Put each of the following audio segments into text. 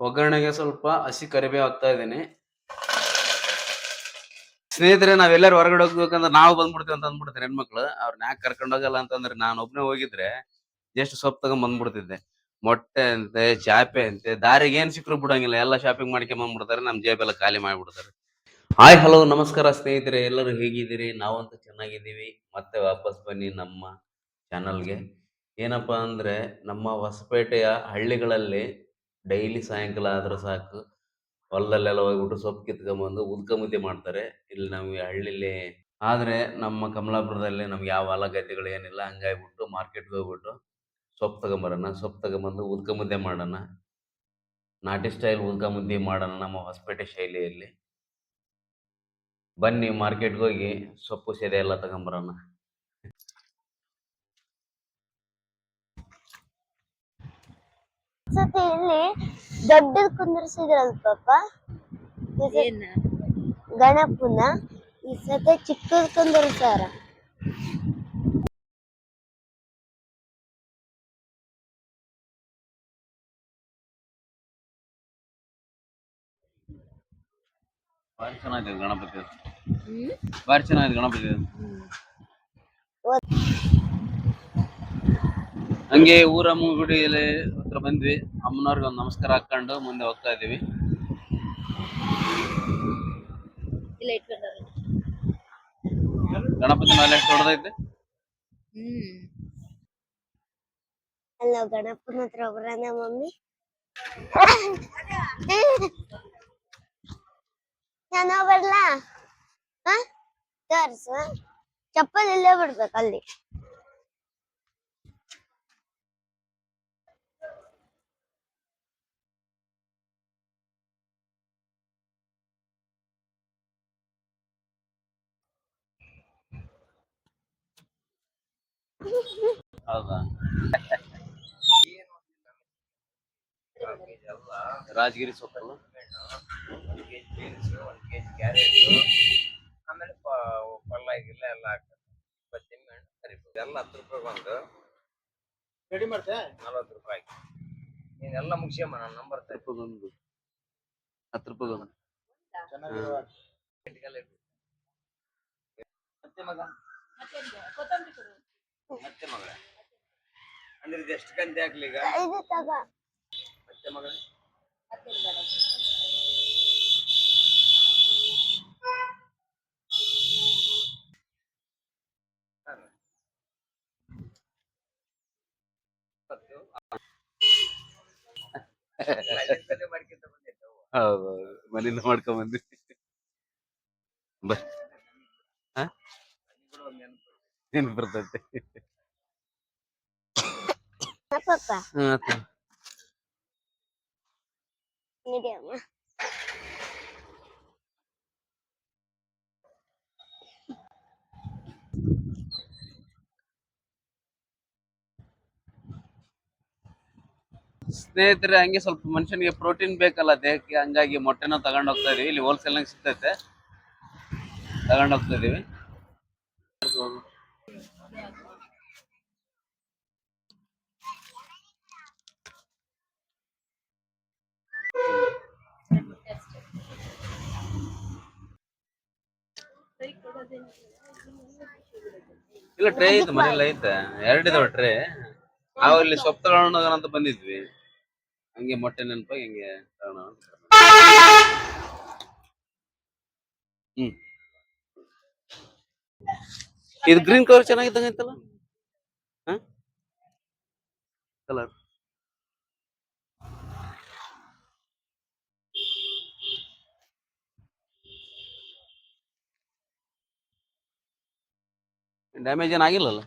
ಒಗ್ಗರಣೆಗೆ ಸ್ವಲ್ಪ ಹಸಿ ಕರಿಬೇವು ಹಾಕ್ತಾ ಇದ್ದೀನಿ. ಸ್ನೇಹಿತರೆ, ನಾವೆಲ್ಲರೂ ಹೊರಗಡೆ ಹೋಗ್ಬೇಕಂದ್ರೆ ನಾವು ಬಂದ್ಬಿಡ್ತೀವಿ ಅಂತ ಅಂದ್ಬಿಡ್ತಾರೆ ಹೆಣ್ಮಕ್ಳು. ಅವ್ರನ್ನ ಯಾಕೆ ಕರ್ಕೊಂಡು ಹೋಗಲ್ಲ ಅಂತಂದ್ರೆ ನಾನು ಒಬ್ನೇ ಹೋಗಿದ್ರೆ ಜಸ್ಟ್ ಸೊಪ್ಪು ತಗೊಂಡ್ ಬಂದ್ಬಿಡ್ತಿದ್ದೆ. ಮೊಟ್ಟೆ ಅಂತೆ, ಚಾಪೆ ಅಂತೆ, ದಾರಿಗೆ ಏನ್ ಸಿಕ್ಕರು ಬಿಡಂಗಿಲ್ಲ. ಎಲ್ಲ ಶಾಪಿಂಗ್ ಮಾಡ್ಕೊಂಡ್ ಬಂದ್ಬಿಡ್ತಾರೆ, ನಮ್ ಜೇಬೆಲ್ಲ ಖಾಲಿ ಮಾಡಿಬಿಡ್ತಾರೆ. ಹಾಯ್ ಹಲೋ ನಮಸ್ಕಾರ ಸ್ನೇಹಿತರೆ. ಎಲ್ಲರೂ ಹೇಗಿದ್ದೀರಿ? ನಾವಂತೂ ಚೆನ್ನಾಗಿದ್ದೀವಿ. ಮತ್ತೆ ವಾಪಸ್ ಬನ್ನಿ ನಮ್ಮ ಚಾನಲ್ಗೆ ಏನಪ್ಪಾ ಅಂದ್ರೆ, ನಮ್ಮ ಹೊಸಪೇಟೆಯ ಹಳ್ಳಿಗಳಲ್ಲಿ ಡೈಲಿ ಸಾಯಂಕಾಲ ಆದ್ರೆ ಸಾಕು. ಹೊಲದಲ್ಲೆಲ್ಲ ಹೋಗ್ಬಿಟ್ಟು ಸೊಪ್ಪು ಕಿತ್ಕೊಂಬಂದು ಉದ್ಕ ಮುದ್ದೆ ಮಾಡ್ತಾರೆ. ಇಲ್ಲಿ ನಮಗೆ ಹಳ್ಳಿಲಿ ಆದ್ರೆ ನಮ್ಮ ಕಮಲಾಪುರದಲ್ಲಿ ನಮ್ಗೆ ಯಾವ ಹೊಲ ಗದ್ದೆಗಳು ಏನಿಲ್ಲ. ಹಂಗಾಗ್ಬಿಟ್ಟು ಮಾರ್ಕೆಟ್ಗೆ ಹೋಗ್ಬಿಟ್ಟು ಸೊಪ್ಪು ತಗೊಂಬರೋಣ, ಸೊಪ್ಪು ತಗೊಂಬಂದು ಉದ್ಕ ಮುದ್ದೆ ಮಾಡೋಣ. ನಾಟಿ ಸ್ಟೈಲ್ ಉದ್ಕ ಮುದ್ದೆ ಮಾಡೋಣ ನಮ್ಮ ಹೊಸಪೇಟೆ ಶೈಲಿಯಲ್ಲಿ. ಬನ್ನಿ ಮಾರ್ಕೆಟ್ಗೆ ಹೋಗಿ ಸೊಪ್ಪು ಸೇದೆ ಎಲ್ಲ ತಗೊಂಬರೋಣ. ಸತಿ ಇಲ್ಲಿ ದೊಡ್ಡದ್ ಕುಂದಿರ್ಸಿದ್ರಲ್ ಪಾಪ? ಈ ಏನ? ಗಣಪನ ಈ ಸತಿ ಚಿಕ್ಕದ್ ಕುಂದರ್ಸಾರ ಭಾರಿ ಚೆನ್ನಾಗಿದೆ ಗಣಪತಿ ಹ್ಮ್? ಭಾರಿ ಚೆನ್ನಾಗಿದೆ ಗಣಪತಿ ಹಂಗೆ ಊರಮ್ಮ ಗುಡಿಯಲ್ಲಿ ಹತ್ರ ಬಂದ್ವಿ. ಅಮ್ಮನವ್ರಿಗೆ ಒಂದು ನಮಸ್ಕಾರ ಹಾಕೊಂಡು ಮುಂದೆ ಹೋಗ್ತಾ ಇದೀವಿ ಗಣಪತಿ ಮೇಲೆ ಎಷ್ಟು ಅಲ್ಲ ಗಣಪನ ಹತ್ರ ಒಬ್ಬರನ್ನ ಮಮ್ಮಿ. ನಾನು ಬರ್ಲಾ ಹ? ತೋರ್ಸು. ಚಪ್ಪಲ್ ಇಲ್ಲೇ ಬಿಡ್ಬೇಕು ಅಲ್ಲಿ. ಹೌದಾ? ರಾಜಗಿರಿ ಸೊಪ್ಪಲ್ಲ ಆಮೇಲೆ ಪ- ಪಲ್ಲ ಗಿಲ್ಲ ಎಲ್ಲ ಹಾಕ್ತಾರೆ ಹಣ್ಣು ಎಲ್ಲ ಹತ್ತು ರೂಪಾಯಿ ಬಂದು ರೆಡಿ ಮಾಡ್ತೆ? ನಲ್ವತ್ತು ರೂಪಾಯಿ ನೀನೆಲ್ಲ ಮುಗಿಸ್ಯಮ್ಮ ನನ್ನ ನಂಬರ್ ರೂಪಾಯಿ ಹತ್ತು ರೂಪಾಯಿ ಮತ್ತೆ ಮಗ? ಮತ್ತೆ ಮಗಳ? ಅಂದ್ರೆ ಇದು ಎಷ್ಟು ಗಂಟೆ ಹಾಕ್ಲಿ ಈಗ? ತಗ. ಮತ್ತೆ ಮಗಳ? ಹೌದೌದು ಮನೆಯಿಂದ ಮಾಡ್ಕೊಂಡ್ ಬಂದ್ವಿ. ಬ ಹಾ ನನಗ್ ಕೂಡ ಒಂದ್ ನೆನಪು. ಏನ್ ಬರ್ತೈತಿ? ಸ್ನೇಹಿತರೆ ಹಂಗೆ ಸ್ವಲ್ಪ ಮನುಷ್ಯನಿಗೆ ಪ್ರೋಟೀನ್ ಬೇಕಲ್ಲ ದೇಹಕ್ಕೆ ಹಂಗಾಗಿ ಮೊಟ್ಟೆನ ತಗೊಂಡ್ ಹೋಗ್ತಾ ಇದೀವಿ. ಇಲ್ಲಿ ಹೋಲ್ಸೇಲ್ ನಾಗ ಸಿಗ್ತೈತೆ. ತಗೊಂಡ್ ಹೋಗ್ತಾ ಇದೀವಿ. ಇಲ್ಲ ಟ್ರೇ ಐತೆ ಮನೇಲಿ ಐತೆ. ಎರಡಿದಾವ ಟ್ರೇ ನಾವು ಇಲ್ಲಿ ಸೊಪ್ಪು ತಗೊಂಡ್ ಅಂತ ಬಂದಿದ್ವಿ. ಹಂಗೆ ಮೊಟ್ಟೆ ನೆನಪಾಗಿ ಹಿಂಗೆ ತಗೋಣ ಹ್ಮ್. ಇದು ಗ್ರೀನ್ ಕಲರ್ ಚೆನ್ನಾಗಿದ್ದಂಗೆ ಐತಲ್ಲ? ಕಲರ್ ಡ್ಯಾಮೇಜ್ ಏನಾಗಿಲ್ಲಲ್ಲ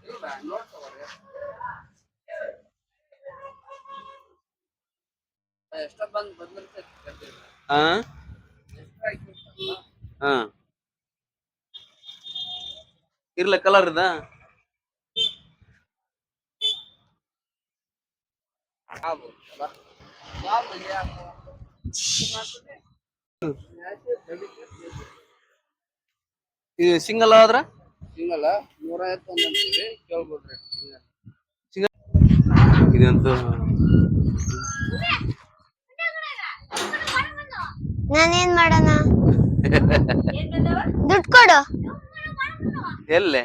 ಹಾ ಹಾ ಇರ್ಲ ಕಲರ್ ಇದು. ಸಿಂಗಲ್ ಆದ್ರ? ಸಿಂಗಲ್ ನೂರ ಐವತ್ತು ಅಂತೀವಿ ಇದಂತೂ ನಾನೇನ್ ಮಾಡೋಣ? ದುಡ್ಡು ಕೊಡು. ಎಲ್ಲೆ?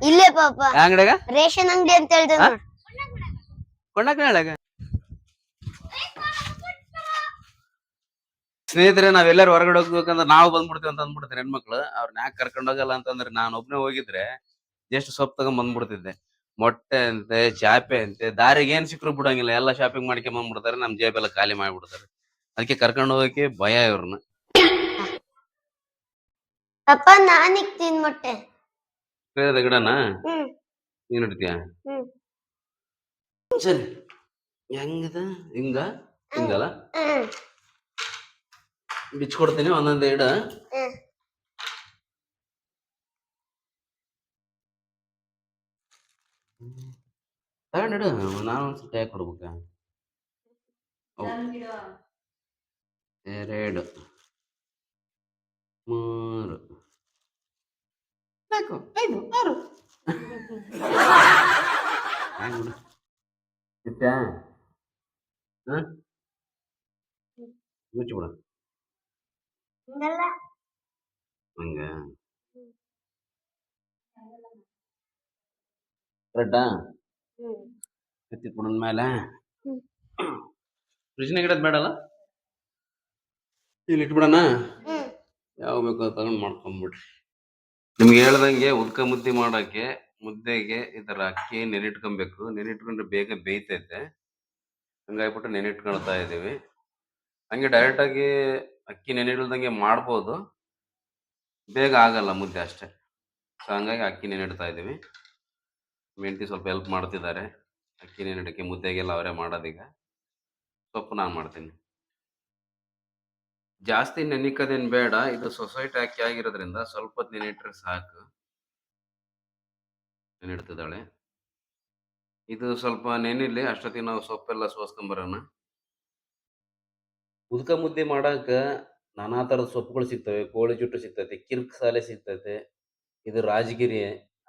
ಇಲ್ಲೇ ಪಾಪ. ಅಂಗಡಿಯಾಗ? ರೇಷನ್ ಅಂಗಡಿ ಅಂತ ಹೇಳ್ದೆ? ಕೊಂಡಾಗ ಸ್ನೇಹಿತರೆ ನಾವೆಲ್ಲರೂ ಹೊರಗಡೆ ಹೋಗ್ಬೇಕಂದ್ರೆ ನಾವು ಬಂದ್ಬಿಡ್ತೀವಿ ಅಂತ ಅಂದ್ಬಿಡ್ತಾರೆ ಹೆಣ್ಮಕ್ಳು. ಅವ್ರನ್ನ ಯಾಕೆ ಕರ್ಕೊಂಡು ಹೋಗಲ್ಲ ಅಂತಂದ್ರೆ ನಾನು ಒಬ್ನೇ ಹೋಗಿದ್ರೆ ಜಸ್ಟ್ ಸೊಪ್ಪು ತಗೊಂಡ್ ಬಂದ್ಬಿಡ್ತಿದ್ದೆ. ಮೊಟ್ಟೆ ಅಂತೆ ಚಾಪೆ ಅಂತೆ ದಾರಿಗೆ ಏನ್ ಸಿಕ್ಕರು ಬಿಡಂಗಿಲ್ಲ. ಎಲ್ಲ ಶಾಪಿಂಗ್ ಮಾಡ್ಕೊಂಡ್ ಬಂದ್ಬಿಡ್ತಾರೆ ನಮ್ ಜೇಬೆಲ್ಲ ಖಾಲಿ ಮಾಡ್ಬಿಡ್ತಾರೆ. ಅದಕ್ಕೆ ಕರ್ಕೊಂಡು ಹೋಗಕ್ಕೆ ಭಯ ಇವ್ರನ್ನ ಅಪ್ಪ ಮೊಟ್ಟೆ. ಗಿಡನ? ನೀನ್ ಸರಿ. ಹೆಂಗದ? ಹಿಂಗ? ಹಿಂಗಲ್ಲ? ಹ್ಮ್ ಬಿಚ್ಕೊಡ್ತೀನಿ ಒಂದೊಂದ್ ಇಡ ಹ್ಮ್ ತಗೊಂಡಿಡು ನಾನು ಒಂದ್ಸಲ ಯಾಕೆ ಕೊಡ್ಬೇಕ ಎರಡು ಮೂರು ನಾಲ್ಕು ಐದು ಆರು ಹ್ಯಾಂಗ್ ಬಿಡು ಇಟ್ಟ್ಯಾ ಹ ಮುಚ್ಚಿಬಿಡು ಹಿಂಗಲ್ಲ ಹಂಗ. ಕರೆಕ್ಟಾ ಕತ್ತಿ ಎತ್ತಿ ಮೇಲೆ. ಫ್ರಿಜ್ನಾಗ ಇಡೋದ್ ಬೇಡಲ್ಲ? ಇಲ್ಲಿ ಇಟ್ಬಿಡಣ? ಯಾವ ಬೇಕೋ ತಗೊಂಡ್ ಮಾಡ್ಕೊಂಬಿಡ್ರಿ. ನಿಮ್ಗೆ ಹೇಳ್ದಂಗೆ ಉದ್ಕ ಮುದ್ದೆ ಮಾಡಕ್ಕೆ ಮುದ್ದೆಗೆ ಈ ತರ ಅಕ್ಕಿ ನೆನಿಟ್ಕೊಬೇಕು ನೆನಿಟ್ಕೊಂಡ್ರೆ ಬೇಗ ಬೇಯ್ತೈತೆ. ಹಂಗಾಗ್ಬಿಟ್ಟು ನೆನಿಟ್ಕೊಳ್ತಾ ಇದೀವಿ. ಹಂಗೆ ಡೈರೆಕ್ಟ್ ಆಗಿ ಅಕ್ಕಿ ನೆನೆಡಿಲ್ದಂಗೆ ಮಾಡ್ಬೋದು. ಬೇಗ ಆಗಲ್ಲ ಮುದ್ದೆ ಅಷ್ಟೇ. ಸೊ ಹಂಗಾಗಿ ಅಕ್ಕಿ ನೆನೆಡ್ತಾ ಇದ್ದೀವಿ. ಮೆಂಟಿ ಸ್ವಲ್ಪ ಹೆಲ್ಪ್ ಮಾಡ್ತಿದ್ದಾರೆ. ಅಕ್ಕಿ ನೆನೆಡಕ್ಕೆ ಮುದ್ದೆಗೆಲ್ಲ ಅವರೇ ಮಾಡೋದೀಗ. ಸೊಪ್ಪು ನಾನು ಮಾಡ್ತೀನಿ. ಜಾಸ್ತಿ ನೆನಿಕೋದೇನು ಬೇಡ. ಇದು ಸೊಸೈಟಿ ಅಕ್ಕಿ ಆಗಿರೋದ್ರಿಂದ ಸ್ವಲ್ಪ ನೆನೆಟ್ರೆ ಸಾಕು. ನೆನೆಡ್ತಿದ್ದಾಳೆ. ಇದು ಸ್ವಲ್ಪ ನೆನಿಲಿ, ಅಷ್ಟೊತ್ತಿಗೆ ನಾವು ಸೊಪ್ಪೆಲ್ಲ ಸೋಸ್ಕೊಂಬರೋಣ ಉದ್ಕ ಮುದ್ದೆ ಮಾಡಾಕ ನಾನಾ ಥರದ ಸೊಪ್ಪುಗಳು ಸಿಗ್ತವೆ, ಕೋಳಿ ಜುಟ್ಟು ಸಿಗ್ತೈತೆ, ಕಿರ್ಕ್ ಸಾಲೆ ಸಿಗ್ತೈತೆ, ಇದು ರಾಜಗಿರಿ,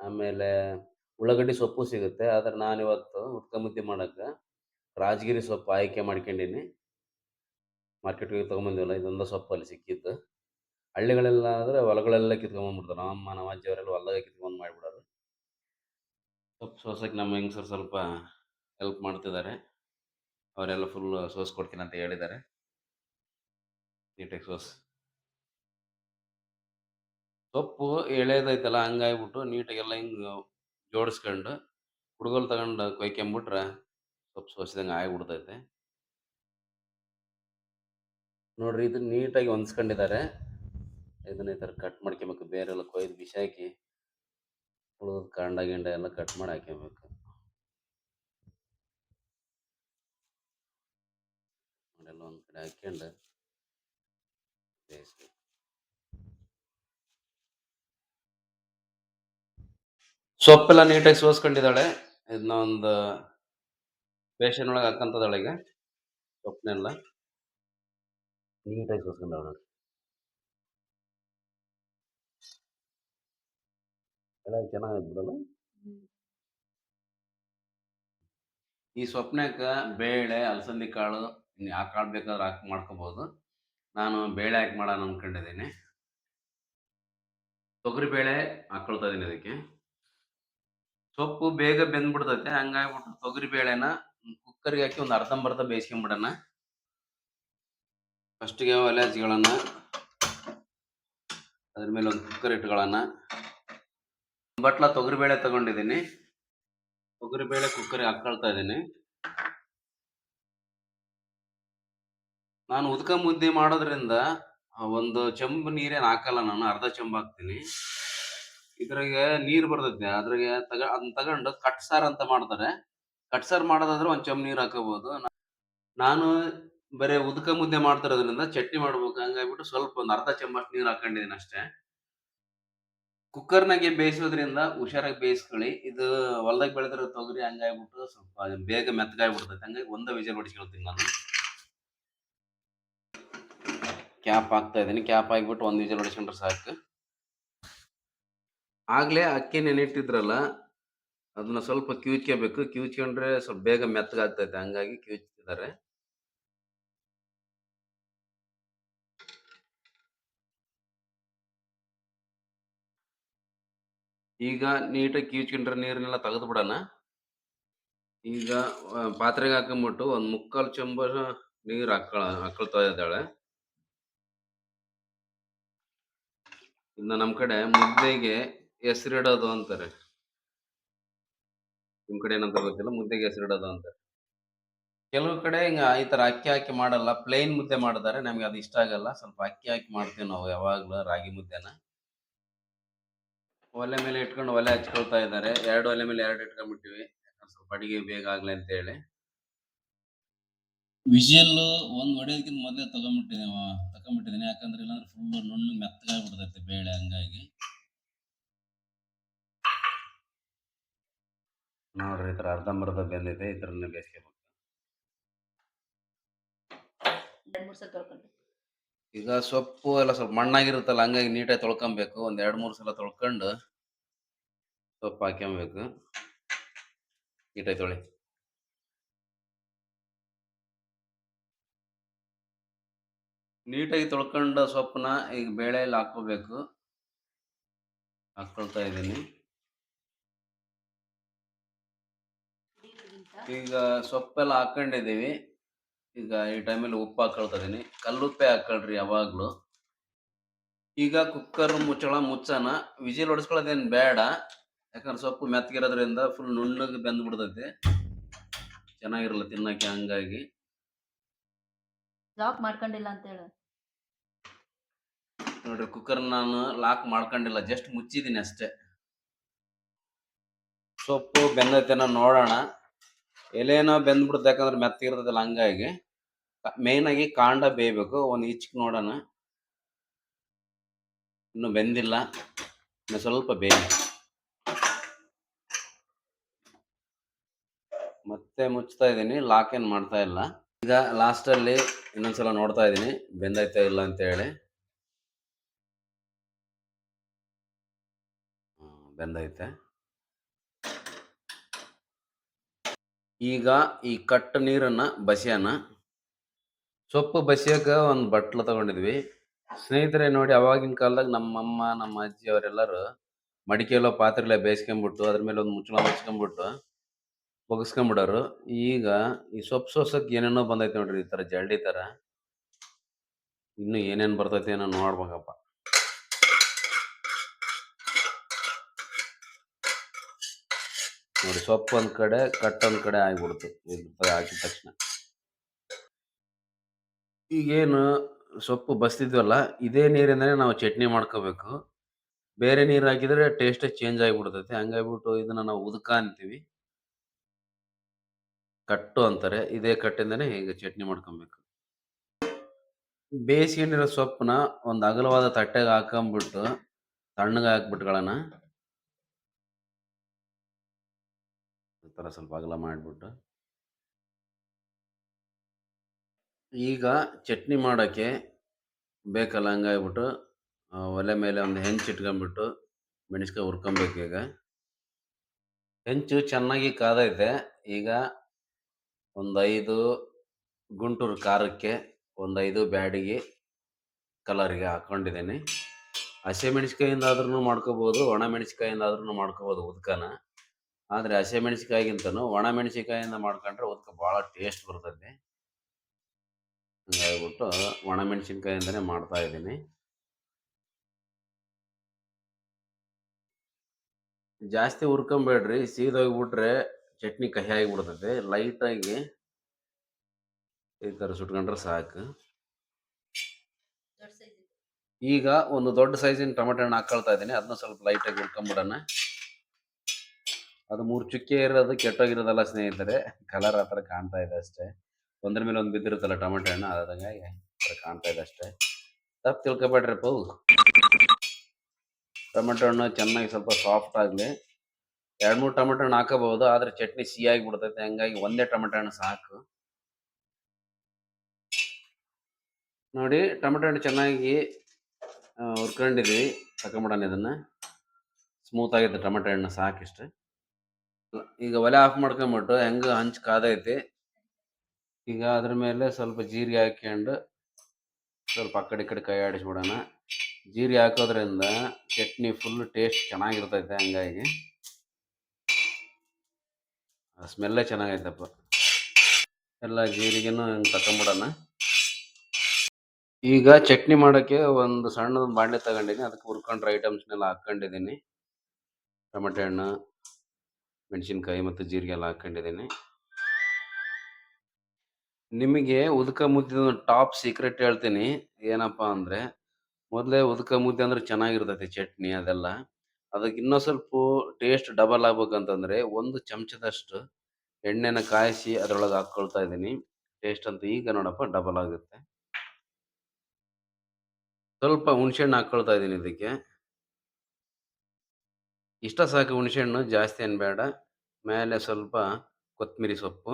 ಆಮೇಲೆ ಉಳ್ಳಾಗಡ್ಡಿ ಸೊಪ್ಪು ಸಿಗುತ್ತೆ. ಆದ್ರೆ ನಾನು ಇವತ್ತು ಉದ್ಕ ಮುದ್ದೆ ಮಾಡಕ್ಕೆ ರಾಜಗಿರಿ ಸೊಪ್ಪು ಆಯ್ಕೆ ಮಾಡ್ಕೊಂಡೀನಿ. ಮಾರ್ಕೆಟ್ಗೆ ತೊಗೊಂಬಂದಿವಲ್ಲ, ಇದೊಂದು ಸೊಪ್ಪು ಅಲ್ಲಿ ಸಿಕ್ಕಿತ್ತು ಹಳ್ಳಿಗಳೆಲ್ಲ ಆದರೆ ಹೊಲಗಳೆಲ್ಲ ಕಿತ್ಕೊಂಬಂದ್ಬಿಡ್ತಾರೆ. ನಮ್ಮ ಅಮ್ಮ, ನಮ್ಮ ಅಜ್ಜಿಯವರೆಲ್ಲ ಹೊಲದಾಗ ಕಿತ್ಕೊಂಡು ಮಾಡಿಬಿಡೋರು. ಸೊಪ್ಪು ಸೋಸಕ್ಕೆ ನಮ್ಮ ಹೆಂಗಸರು ಸ್ವಲ್ಪ ಹೆಲ್ಪ್ ಮಾಡ್ತಿದ್ದಾರೆ. ಅವರೆಲ್ಲ ಫುಲ್ ಸೋಸ್ ಕೊಡ್ತೀನಿ ಅಂತ ಹೇಳಿದ್ದಾರೆ. ನೀಟಾಗಿ ಸೋಸ್ ಸೊಪ್ಪು ಎಳೆದೈತಲ್ಲ ಹಂಗಾಗ್ಬಿಟ್ಟು ನೀಟಾಗೆಲ್ಲ ಹಿಂಗೆ ಜೋಡಿಸ್ಕೊಂಡು ಹುಡುಗಲ್ ತಗೊಂಡು ಕೊಯ್ಕೊಂಬಿಟ್ರೆ ಸೊಪ್ಪು ಸೋಸಿದಂಗೆ ಆಗಿಬಿಡ್ತೈತೆ. ನೋಡ್ರಿ ಇದು ನೀಟಾಗಿ ಹೊಂದ್ಸ್ಕೊಂಡಿದ್ದಾರೆ. ಇದನ್ನ ಈ ಥರ ಕಟ್ ಮಾಡ್ಕೊಬೇಕು, ಬೇರೆಲ್ಲ ಕೊಯ್ದು ಬಿಸಾಕಿ ಉಳಿದ ಕಾಂಡ ಗಿಂಡ ಎಲ್ಲ ಕಟ್ ಮಾಡಿ ಹಾಕ್ಯಬೇಕು ಒಂದು ಕಡೆ ಹಾಕ್ಯಂಡು ಬೇಯಿಸ್ಬೇಕು ಸೊಪ್ಪೆಲ್ಲ ನೀಟಾಗಿ ಸೋಸ್ಕೊಂಡಿದ್ದಾಳೆ. ಇದನ್ನ ಒಂದು ಬೇಷನ್ ಒಳಗೆ ಹಾಕಂತದಾಳೆ ಈಗ ಸೊಪ್ಪನೆಲ್ಲ ನೀಟಾಗಿ ಸೋಸ್ಕೊಂಡಾಳ ಎಲ್ಲ ಚೆನ್ನಾಗಿ ಬಿಡಲ್ಲ ಈ ಸ್ವಪ್ನಕ್ಕೆ ಬೇಳೆ ಅಲಸಂದಿ ಕಾಳು ಯಾವ ಕಾಳು ಬೇಕಾದ್ರೆ ಹಾಕಿ ಮಾಡ್ಕೋಬಹುದು ನಾನು ಬೇಳೆ ಹಾಕಿ ಮಾಡೋಣ ಅಂದ್ಕೊಂಡಿದ್ದೀನಿ ತೊಗರಿ ಬೇಳೆ ಹಾಕೊಳ್ತಾ ಇದ್ದೀನಿ ಅದಕ್ಕೆ. ಸೊಪ್ಪು ಬೇಗ ಬೆಂದ್ಬಿಡ್ತೈತೆ, ಹಂಗಾಗ್ಬಿಟ್ಟು ತೊಗರಿ ಬೇಳೆನ ಕುಕ್ಕರ್ಗೆ ಹಾಕಿ ಒಂದು ಅರ್ಧಂಬರ್ಧ ಬೇಯಿಸ್ಕೊಂಬಿಡೋಣ. ಫಸ್ಟಿಗೆ ಒಲೆ ಹಚ್ಕೊಳ್ಳೋಣ. ಅದ್ರ ಮೇಲೆ ಒಂದು ಕುಕ್ಕರ್ ಇಟ್ಕೊಳ್ಳೋಣ. ಬಟ್ಲ ತೊಗರಿಬೇಳೆ ತಗೊಂಡಿದ್ದೀನಿ. ತೊಗರಿಬೇಳೆ ಕುಕ್ಕರ್ಗೆ ಹಾಕೊಳ್ತಾ ಇದ್ದೀನಿ. ನಾನು ಉದ್ಕ ಮುದ್ದೆ ಮಾಡೋದ್ರಿಂದ ಒಂದು ಚೆಂಬು ನೀರೇನು ಹಾಕಲ್ಲ ನಾನು, ಅರ್ಧ ಚೆಂಬು ಹಾಕ್ತೀನಿ. ಇದ್ರಾಗೆ ನೀರು ಬರ್ತೈತೆ, ಅದ್ರಾಗ ತಗ ಅದನ್ನ ತಗೊಂಡು ಕಟ್ಸಾರ್ ಅಂತ ಮಾಡ್ತಾರೆ. ಕಟ್ಸಾರ್ ಮಾಡೋದಾದ್ರೆ ಒಂದು ಚೆಂಬು ನೀರು ಹಾಕೋಬಹುದು ನಾನು ಬರೀ ಉದ್ಕ ಮುದ್ದೆ ಮಾಡ್ತಿರೋದ್ರಿಂದ ಚಟ್ನಿ ಮಾಡ್ಬೇಕು, ಹಂಗಾಗ್ಬಿಟ್ಟು ಸ್ವಲ್ಪ ಒಂದು ಅರ್ಧ ಚಮ್ಮಚ್ ನೀರು ಹಾಕೊಂಡಿದ್ದೀನಿ ಅಷ್ಟೇ. ಕುಕ್ಕರ್ನಾಗೆ ಬೇಯಿಸೋದ್ರಿಂದ ಹುಷಾರಾಗಿ ಬೇಯಿಸ್ಕೊಳ್ಳಿ. ಇದು ಹೊಲ್ದಾಗ ಬೆಳೆದಿರೋ ತೊಗರಿ ಹಂಗಾಗ್ಬಿಟ್ಟು ಸ್ವಲ್ಪ ಬೇಗ ಮೆತ್ತಗಾಗ್ಬಿಡ್ತೈತೆ ಹಂಗಾಗಿ ಒಂದೇ ವಿಜಲ್ ಹೊಡಿಸ್ಕೊಳ್ತೀನಿ ನಾನು. ಕ್ಯಾಪ್ ಹಾಕ್ತಾ ಇದ್ದೀನಿ. ಕ್ಯಾಪ್ ಹಾಕ್ಬಿಟ್ಟು ಒಂದು ವಿಜಲ್ ಹೊಡಿಸ್ಕೊಂಡ್ರೆ ಸಾಕು. ಆಗಲೇ ಅಕ್ಕಿ ನೆನೆಟ್ಟಿದ್ರಲ್ಲ, ಅದನ್ನ ಸ್ವಲ್ಪ ಕಿವುಚ್ಕೋಬೇಕು. ಕ್ಯೂಚ್ಕೊಂಡ್ರೆ ಸ್ವಲ್ಪ ಬೇಗ ಮೆತ್ತಗಾಗ್ತೈತೆ ಹಂಗಾಗಿ ಕಿವುಚ್ತಿದ್ದಾರೆ. ಈಗ ನೀಟಾಗಿ ಕ್ಯೂಚ್ಕೊಂಡ್ರೆ ನೀರನ್ನೆಲ್ಲ ತೆಗೆದು ಬಿಡೋಣ ಈಗ ಪಾತ್ರೆಗೆ ಹಾಕೊಂಬಿಟ್ಟು ಒಂದು ಮುಕ್ಕಾಲು ಚಂಬರ್ ನೀರು ಹಾಕೊಳ ಹಾಕೊಳ್ತಾ ಇದ್ದಾಳೆ. ಇನ್ನು ನಮ್ಮ ಕಡೆ ಮುದ್ದೆಗೆ ಹೆಸರಿಡೋದು ಅಂತಾರೆ. ನಿಮ್ ಕಡೆ ಏನಂತ ಗೊತ್ತಿಲ್ಲ? ಮುದ್ದೆಗೆ ಹೆಸರಿಡೋದು ಅಂತಾರೆ. ಕೆಲವು ಕಡೆ ಹಿಂಗ ಈ ತರ ಅಕ್ಕಿ ಹಾಕಿ ಮಾಡಲ್ಲ ಪ್ಲೇನ್ ಮುದ್ದೆ ಮಾಡ್ತಾರೆ ನಮ್ಗೆ ಅದು ಇಷ್ಟ ಆಗಲ್ಲ. ಸ್ವಲ್ಪ ಅಕ್ಕಿ ಹಾಕಿ ಮಾಡ್ತೀವಿ ನಾವು ಯಾವಾಗ್ಲೂ ರಾಗಿ ಮುದ್ದೆನ. ಒಲೆ ಮೇಲೆ ಇಟ್ಕೊಂಡು ಒಲೆ ಹಚ್ಕೊಳ್ತಾ ಇದ್ದಾರೆ. ಎರಡು ಒಲೆ ಮೇಲೆ ಎರಡು ಇಟ್ಕೊಂಡ್ಬಿಟ್ಟಿವಿ. ಸ್ವಲ್ಪ ಅಡಿಗೆ ಬೇಗ ಆಗ್ಲಿ ಅಂತ ಹೇಳಿ ವಿಷಲ್ ಒಂದ್ ಹೊಡೆಯೋದಕ್ಕಿಂತ ಮೊದಲೇ ತಗೊಂಡ್ಬಿಟ್ಟಿದ್ದೀನಿ ತಗೊಂಡ್ಬಿಟ್ಟಿದ್ದೀನಿ ಯಾಕಂದ್ರೆ ಇಲ್ಲಾಂದ್ರೆ ಫುಲ್ ನುಣ್ಣಗೆ ಮೆತ್ತಗಾಗ್ಬಿಡ್ತೈತೆ ಬೇಳೆ ಹಂಗಾಗಿ. ನೋಡ್ರಿ ಈ ತರ ಅರ್ಧಂಬರ್ಧ ಬೆಂದಿದೆ ಬೇಯಿಸ್ಕೋಬೇಕು ಸಲ ತೊಳ್ಕೊಂಡು. ಈಗ ಸೊಪ್ಪು ಎಲ್ಲ ಸ್ವಲ್ಪ ಮಣ್ಣಾಗಿರುತ್ತಲ್ಲ ಹಂಗಾಗಿ ನೀಟಾಗಿ ತೊಳ್ಕೊಬೇಕು. ಒಂದ್ ಎರಡ್ ಮೂರು ಸಲ ತೊಳ್ಕೊಂಡು ಸೊಪ್ಪು ಹಾಕ್ಕೊಬೇಕು ನೀಟಾಗಿ ತೊಳಿ. ನೀಟಾಗಿ ತೊಳ್ಕೊಂಡ ಸೊಪ್ಪನ್ನ ಈಗ ಬೇಳೆಯಲ್ಲಿ ಹಾಕೋಬೇಕು ಹಾಕ್ಕೊಳ್ತಾ ಇದ್ದೀನಿ. ಈಗ ಸೊಪ್ಪೆಲ್ಲ ಹಾಕೊಂಡಿದ್ದೀವಿ ಈಗ ಈ ಟೈಮಲ್ಲಿ ಉಪ್ಪು ಹಾಕೊಳ್ತಾ ಇದ್ದೀನಿ. ಕಲ್ಲುಪ್ಪೆ ಹಾಕೊಳ್ರಿ ಯಾವಾಗಲೂ. ಈಗ ಕುಕ್ಕರ್ ಮುಚ್ಚಳ ಮುಚ್ಚನ. ವಿಜಿಲ್ ಹೊಡಿಸ್ಕೊಳ್ಳೋದೇನು ಬೇಡ. ಯಾಕಂದ್ರೆ ಸೊಪ್ಪು ಮೆತ್ತಗಿರೋದ್ರಿಂದ ಫುಲ್ ನುಣ್ಣಗೆ ಬೆಂದ್ಬಿಡ್ತೈತಿ. ಚೆನ್ನಾಗಿರಲ್ಲ ತಿನ್ನಕ್ಕೆ ಹಂಗಾಗಿ. ಲಾಕ್ ಮಾಡ್ಕೊಂಡಿಲ್ಲ ಅಂತ ಹೇಳು. ನೋಡ್ರಿ ಕುಕ್ಕರ್ ನಾನು ಲಾಕ್ ಮಾಡ್ಕೊಂಡಿಲ್ಲ ಜಸ್ಟ್ ಮುಚ್ಚಿದೀನಿ ಅಷ್ಟೇ. ಸೊಪ್ಪು ಬೆಂದೈತೇನೋ ನೋಡೋಣ. ಎಲೆನೋ ಬೆಂದ್ಬಿಡುತ್ತೆ, ಯಾಕಂದ್ರೆ ಮೆತ್ತಗಿರ್ತದಲ್ಲ ಹಂಗಾಗಿ. ಮೇನ್ ಆಗಿ ಕಾಂಡ ಬೇಯಬೇಕು, ಒಂದು ಇಚ್ಕ್ ನೋಡೋಣ. ಇನ್ನು ಬೆಂದಿಲ್ಲ, ಇನ್ನು ಸ್ವಲ್ಪ ಬೇಯ. ಮತ್ತೆ ಮುಚ್ತಾ ಇದ್ದೀನಿ ಲಾಕ್ ಏನು ಮಾಡ್ತಾ ಇಲ್ಲ. ಈಗ ಲಾಸ್ಟ್ ಅಲ್ಲಿ ಇನ್ನೊಂದ್ಸಲ ನೋಡ್ತಾ ಇದ್ದೀನಿ. ಬೆಂದೈತಾ ಇಲ್ಲ ಅಂತ ಹೇಳಿ. ಬೆಂದೈತೆ ಈಗ ಈ ಕಟ್ಟ ನೀರನ್ನ ಬಸಿಯೋಣ ಸೊಪ್ಪು ಬಸಿಯೋಕೆ ಒಂದು ಬಟ್ಲು ತಗೊಂಡಿದ್ವಿ. ಸ್ನೇಹಿತರೆ ನೋಡಿ, ಅವಾಗಿನ ಕಾಲದಾಗ ನಮ್ಮಮ್ಮ ನಮ್ಮ ಅಜ್ಜಿ ಅವರೆಲ್ಲರೂ ಮಡಿಕೆಲ್ಲೋ ಪಾತ್ರೆಲ್ಲ ಬೇಯಿಸ್ಕೊಂಬಿಟ್ಟು ಅದ್ರ ಮೇಲೆ ಒಂದು ಮುಚ್ಚಳ ಮುಚ್ಕೊಂಬಿಟ್ಟು ಬಗ್ಸ್ಕೊಂಬಿಡೋರು ಈಗ ಈ ಸೊಪ್ಪು ಸೊಸಕ್ಕೆ ಏನೇನೋ ಬಂದೈತೆ ನೋಡ್ರಿ ಈ ಥರ ಜಲ್ಡಿ ತರ ಇನ್ನು ಏನೇನ್ ಬರ್ತೈತೆ ಏನೋ ನೋಡ್ಬೇಕಪ್ಪ. ನೋಡಿ ಸೊಪ್ಪು ಒಂದು ಕಡೆ, ಕಟ್ ಒಂದು ಕಡೆ ಆಗಿಬಿಡ್ತು. ಹಾಕಿದ ತಕ್ಷಣ. ಈಗೇನು ಸೊಪ್ಪು ಬಸ್ತಿದ್ವಲ್ಲ, ಇದೇ ನೀರಿಂದನೇ ನಾವು ಚಟ್ನಿ ಮಾಡ್ಕೋಬೇಕು. ಬೇರೆ ನೀರು ಹಾಕಿದ್ರೆ ಟೇಸ್ಟ್ ಚೇಂಜ್ ಆಗಿಬಿಡ್ತೈತೆ. ಹಂಗಾಗ್ಬಿಟ್ಟು ಇದನ್ನ ನಾವು ಉದಕ ಅಂತೀವಿ. ಕಟ್ಟು ಅಂತಾರೆ. ಇದೇ ಕಟ್ಟಿಂದನೇ ಈಗ ಚಟ್ನಿ ಮಾಡ್ಕೊಬೇಕು. ಬೇಯಿಸ್ಕೊಂಡಿರೋ ಸೊಪ್ಪನ್ನ ಒಂದು ಅಗಲವಾದ ತಟ್ಟೆಗೆ ಹಾಕೊಂಬಿಟ್ಟು ತಣ್ಣಗೆ ಹಾಕ್ಬಿಟ್ಕೊಳ್ಳೋಣ ಥರ ಸ್ವಲ್ಪ ಅಗಲ ಮಾಡಿಬಿಟ್ಟು ಈಗ ಚಟ್ನಿ ಮಾಡೋಕ್ಕೆ ಬೇಕಲ್ಲ ಹಂಗಾಗ್ಬಿಟ್ಟು ಒಲೆ ಮೇಲೆ ಒಂದು ಹೆಂಚು ಇಟ್ಕೊಂಡ್ಬಿಟ್ಟು ಮೆಣಸ್ಕಾಯಿ ಹುರ್ಕೊಬೇಕು ಈಗ. ಹೆಂಚು ಚೆನ್ನಾಗಿ ಕಾದೈತೆ. ಈಗ ಒಂದು ಐದು ಗುಂಟೂರು ಖಾರಕ್ಕೆ ಒಂದೈದು ಬ್ಯಾಡಿಗೆ ಕಲರಿಗೆ ಹಾಕೊಂಡಿದ್ದೀನಿ. ಹಸಿಮೆಣಸ್ಕಾಯಿಂದ ಆದ್ರೂ ಮಾಡ್ಕೋಬೋದು, ಒಣ ಮೆಣಸಿಕಾಯಿಂದಾದ್ರೂ ಮಾಡ್ಕೋಬೋದು ಉದ್ಕನ. ಆದರೆ ಹಸಿಮೆಣಸ್ಕಾಯಿಗಿಂತನೂ ಒಣ ಮೆಣಸಿಕಾಯಿಂದ ಮಾಡ್ಕೊಂಡ್ರೆ ಉದ್ಕ ಭಾಳ ಟೇಸ್ಟ್ ಬರ್ತೈತಿ ಹಂಗಾಗ್ಬಿಟ್ಟು ಒಣ ಮೆಣಸಿನ್ಕಾಯಿಂದನೇ ಮಾಡ್ತಾ ಇದ್ದೀನಿ. ಜಾಸ್ತಿ ಹುರ್ಕೊಂಬೇಡ್ರಿ, ಸೀದೋಗ್ಬಿಟ್ರೆ ಚಟ್ನಿ ಕಹಿ ಆಗಿಬಿಡ್ತೈತೆ ಲೈಟಾಗಿ ಈ ಥರ ಸುಟ್ಕೊಂಡ್ರೆ ಸಾಕು. ಈಗ ಒಂದು ದೊಡ್ಡ ಸೈಜಿನ ಟೊಮೆಟೊ ಹಣ್ಣು ಹಾಕೊಳ್ತಾ ಇದ್ದೀನಿ ಅದನ್ನ ಸ್ವಲ್ಪ ಲೈಟಾಗಿ ಹುರ್ಕೊಂಬಿಡೋಣ ಅದು ಮೂರು ಚುಕ್ಕೆ ಇರೋದು ಕೆಟ್ಟೋಗಿರೋದಲ್ಲ ಸ್ನೇಹಿತರೆ ಕಲರ್ ಆ ಥರ ಕಾಣ್ತಾ ಇದೆ ಅಷ್ಟೇ. ಒಂದ್ರ ಮೇಲೆ ಒಂದು ಬಿದ್ದಿರುತ್ತಲ್ಲ ಟೊಮೆಟೊ ಹಣ್ಣು ಅದಂಗಾಗಿ ಕಾಣ್ತಾ ಇದೆ ಅಷ್ಟೇ. ತಪ್ಪು ತಿಳ್ಕೊಬೇಡ್ರಿ ಪೌ ಟೊಮೆಟೊ ಹಣ್ಣು ಚೆನ್ನಾಗಿ ಸ್ವಲ್ಪ ಸಾಫ್ಟ್ ಆಗಲಿ. ಎರಡು ಮೂರು ಟೊಮೆಟೊ ಹಣ್ಣು ಹಾಕಬಹುದು, ಆದರೆ ಚಟ್ನಿ ಸಿಹಿಯಾಗಿ ಬಿಡ್ತೈತೆ, ಹಂಗಾಗಿ ಒಂದೇ ಟೊಮೆಟೊ ಹಣ್ಣು ಸಾಕು. ನೋಡಿ, ಟೊಮೆಟೊ ಹಣ್ಣು ಚೆನ್ನಾಗಿ ಹುರ್ಕೊಂಡಿದ್ವಿ ತಗೊಂಬಿಡೋಣ ಇದನ್ನ. ಸ್ಮೂತ್ ಆಗಿತ್ತು ಟೊಮೆಟೊ ಹಣ್ಣು ಸಾಕಿಷ್ಟು. ಈಗ ಒಲೆ ಆಫ್ ಮಾಡ್ಕೊಂಬಿಟ್ಟು ಹೆಂಗ ಹಂಚ್ ಕಾದೈತಿ. ಈಗ ಅದ್ರ ಮೇಲೆ ಸ್ವಲ್ಪ ಜೀರಿಗೆ ಹಾಕ್ಕೊಂಡು ಸ್ವಲ್ಪ ಆ ಕಡೆ ಈ ಕಡೆ ಕೈ ಆಡಿಸ್ಬಿಡೋಣ. ಜೀರಿಗೆ ಹಾಕೋದ್ರಿಂದ ಚಟ್ನಿ ಫುಲ್ ಟೇಸ್ಟ್ ಚೆನ್ನಾಗಿರ್ತೈತೆ ಹಂಗಾಗಿ. ಸ್ಮೆಲ್ಲೇ ಚೆನ್ನಾಗೈತಪ್ಪ. ಎಲ್ಲ ಜೀರಿಗೆನೂ ಹಿಂಗೆ ತಕೊಂಬಿಡೋಣ. ಈಗ ಚಟ್ನಿ ಮಾಡೋಕ್ಕೆ ಒಂದು ಸಣ್ಣದೊಂದು ಬಾಣಲೆ ತಗೊಂಡಿನಿ. ಅದಕ್ಕೆ ಹುರ್ಕೊಂಡ್ರೆ ಐಟಮ್ಸ್ನೆಲ್ಲ ಹಾಕ್ಕೊಂಡಿದ್ದೀನಿ ಟೊಮೆಟೊ ಹಣ್ಣು, ಮೆಣಸಿನ್ಕಾಯಿ ಮತ್ತು ಜೀರಿಗೆ ಎಲ್ಲ ಹಾಕ್ಕೊಂಡಿದ್ದೀನಿ ನಿಮಗೆ ಉದ್ಕ ಮುದ್ದೆ ಟಾಪ್ ಸೀಕ್ರೆಟ್ ಹೇಳ್ತೀನಿ. ಏನಪ್ಪ ಅಂದರೆ, ಮೊದಲೇ ಉದ್ಕ ಮುದ್ದೆ ಅಂದ್ರೆ ಚೆನ್ನಾಗಿರ್ತೈತಿ ಚಟ್ನಿ ಅದೆಲ್ಲ. ಅದಕ್ಕೆ ಇನ್ನೊಂದು ಸ್ವಲ್ಪ ಟೇಸ್ಟ್ ಡಬಲ್ ಆಗ್ಬೇಕಂತಂದ್ರೆ ಒಂದು ಚಮಚದಷ್ಟು ಎಣ್ಣೆನ ಕಾಯಿಸಿ ಅದರೊಳಗೆ ಹಾಕ್ಕೊಳ್ತಾ ಇದ್ದೀನಿ. ಟೇಸ್ಟ್ ಅಂತ ಈಗ ನೋಡಪ್ಪ ಡಬಲ್ ಆಗುತ್ತೆ. ಸ್ವಲ್ಪ ಹುಣಸೆಹಣ್ಣು ಹಾಕ್ಕೊಳ್ತಾ ಇದ್ದೀನಿ ಇದಕ್ಕೆ. ಇಷ್ಟ ಸಾಕು ಹುಣಸೆಹಣ್ಣು, ಜಾಸ್ತಿ ಏನು ಬೇಡ. ಮೇಲೆ ಸ್ವಲ್ಪ ಕೊತ್ತಂಬರಿ ಸೊಪ್ಪು.